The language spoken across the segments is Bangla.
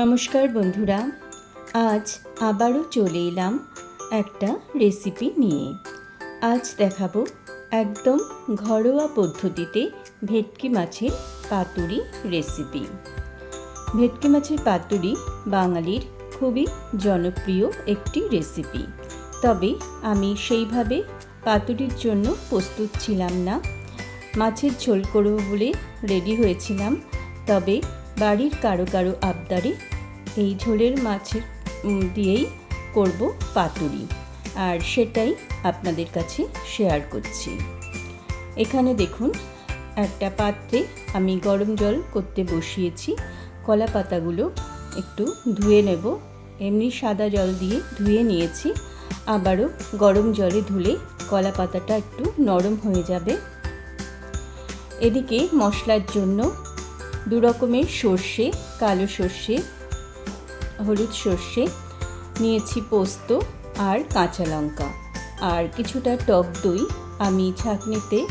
নমস্কার বন্ধুরা, আজ আবারও চলে এলাম একটা রেসিপি নিয়ে। আজ দেখাবো একদম ঘরোয়া পদ্ধতিতে ভেটকি মাছের পাতুরি রেসিপি ভেটকি মাছের পাতুরি বাঙালির খুবই জনপ্রিয় একটি রেসিপি তবে আমি সেইভাবে পাতুরির জন্য প্রস্তুত ছিলাম না। মাছের ঝোল করব বলে রেডি হয়েছিলাম, তবে বাড়ির কারও কারও আবদারে এই ঝোলের মাছের দিয়েই করব পাতুরি। আর সেটাই আপনাদের কাছে শেয়ার করছি। এখানে দেখুন, একটা পাত্রে আমি গরম জল করতে বসিয়েছি। কলা পাতাগুলো একটু ধুয়ে নেব। এমনি সাদা জল দিয়ে ধুয়ে নিয়েছি। আবারও গরম জলে ধুলে কলা পাতাটা একটু নরম হয়ে যাবে। এদিকে মশলার জন্য দু রকমের সর্ষে, কালো সর্ষে, হলুদ সর্ষে, নিয়েছি পোস্ত আর কাঁচা লঙ্কা। আর কিছুটা টক দই আমি ছাঁকনিতে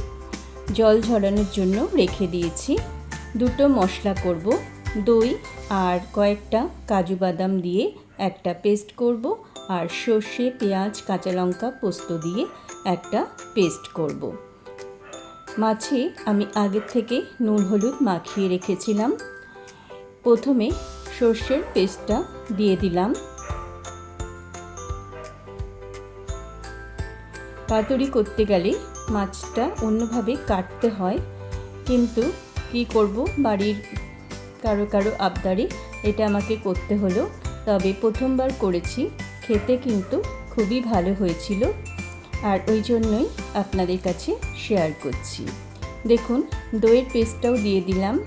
জল ঝরানোর জন্য রেখে দিয়েছি। দুটো মশলা করব, দই আর কয়েকটা কাজু বাদাম দিয়ে একটা পেস্ট করব আর সর্ষে, পেঁয়াজ, কাঁচা লঙ্কা, পোস্ত দিয়ে একটা পেস্ট করব। মাছে আমি আগের থেকে নুন, হলুদ মাখিয়ে রেখেছিলাম। প্রথমে সর্ষের পেস্টটা দিয়ে দিলাম। পাতুরি করতে গেলে মাছটা অন্যভাবে কাটতে হয়। কিন্তু কি করব? বাড়ির কারও কারও আবদারে এটা আমাকে করতে হলো। তবে প্রথমবার করেছি। খেতে কিন্তু খুবই ভালো হয়েছিল। আর ওই জন্যই আপনাদের কাছে শেয়ার করছি। দেখুন, দইয়ের পেস্টটাও দিয়ে দিলাম।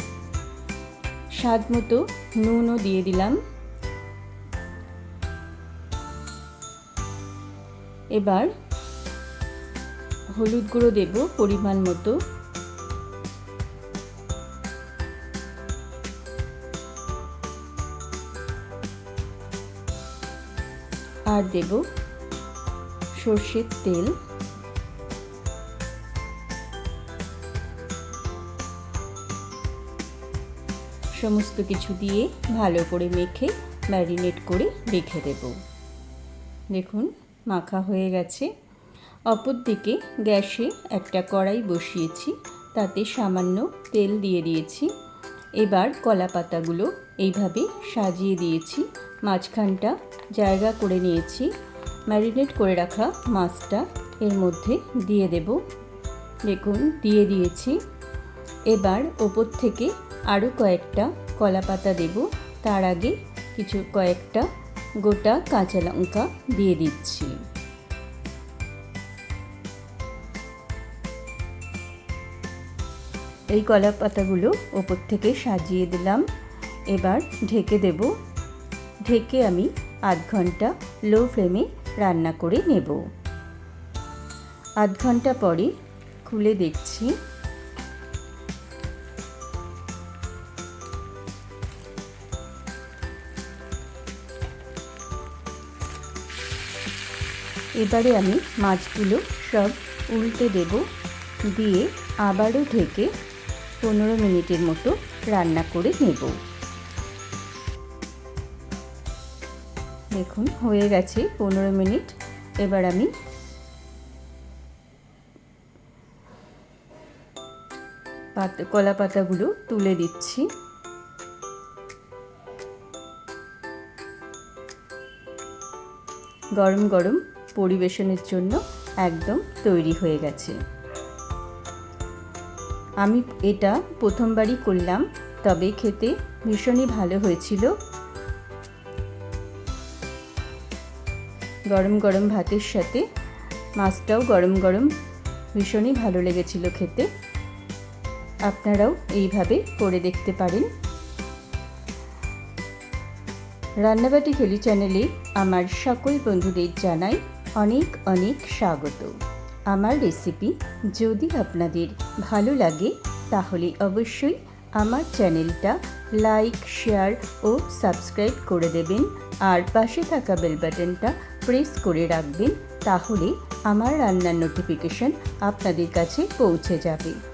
স্বাদ মতো নুনও দিয়ে দিলাম। এবার হলুদ গুঁড়ো দেব পরিমাণ মতো। আর দেব সর্ষের তেল। সমস্ত কিছু দিয়ে ভালো করে মেখে ম্যারিনেট করে রেখে দেব। দেখুন, মাখা হয়ে গেছে। অপর দিকে গ্যাসে একটা কড়াই বসিয়েছি, তাতে সামান্য তেল দিয়ে দিয়েছি। এবার কলা পাতাগুলো এইভাবে সাজিয়ে দিয়েছি। মাঝখানটা জায়গা করে নিয়েছি। ম্যারিনেট করে রাখা মাছটা এর মধ্যে দিয়ে দেব। দেখুন, দিয়ে দিয়েছি। এবার ওপর থেকে আরও কয়েকটা কলা পাতা দেব। তার আগে কিছু কয়েকটা গোটা কাঁচা লঙ্কা দিয়ে দিচ্ছি। এই কলা পাতাগুলো ওপর থেকে সাজিয়ে দিলাম। এবার ঢেকে দেব। ঢেকে আমি আধ ঘণ্টা লো ফ্লেমে রান্না করে নেব। আধ ঘণ্টা পরে খুলে দেখছি। এবারে আমি মাছগুলো সব উল্টে দেব, দিয়ে আবারও ঢেকে পনেরো মিনিটের মতো রান্না করে নেব। দেখুন, হয়ে গেছে পনেরো মিনিট। এবার আমি পাতা, কলা পাতাগুলো তুলে দিচ্ছি। গরম গরম পরিবেশনের জন্য একদম তৈরি হয়ে গেছে। আমি এটা প্রথমবারই করলাম, তবে খেতে ভীষণই ভালো হয়েছিল। গরম গরম ভাতের সাথে মাছটাও গরম গরম ভীষণই ভালো লেগেছিল খেতে। আপনারাও এইভাবে করে দেখতে পারেন। রান্নাবাটি খেলি চ্যানেলে আমার সকল বন্ধুদের জানাই অনেক অনেক স্বাগত। আমার রেসিপি যদি আপনাদের ভালো লাগে তাহলে অবশ্যই আমার চ্যানেলটা লাইক, শেয়ার ও সাবস্ক্রাইব করে দেবেন। আর পাশে থাকা বেল বাটনটা প্রেস করে রাখবেন, তাহলে আমার রান্নার নোটিফিকেশন আপনাদের কাছে পৌঁছে যাবে।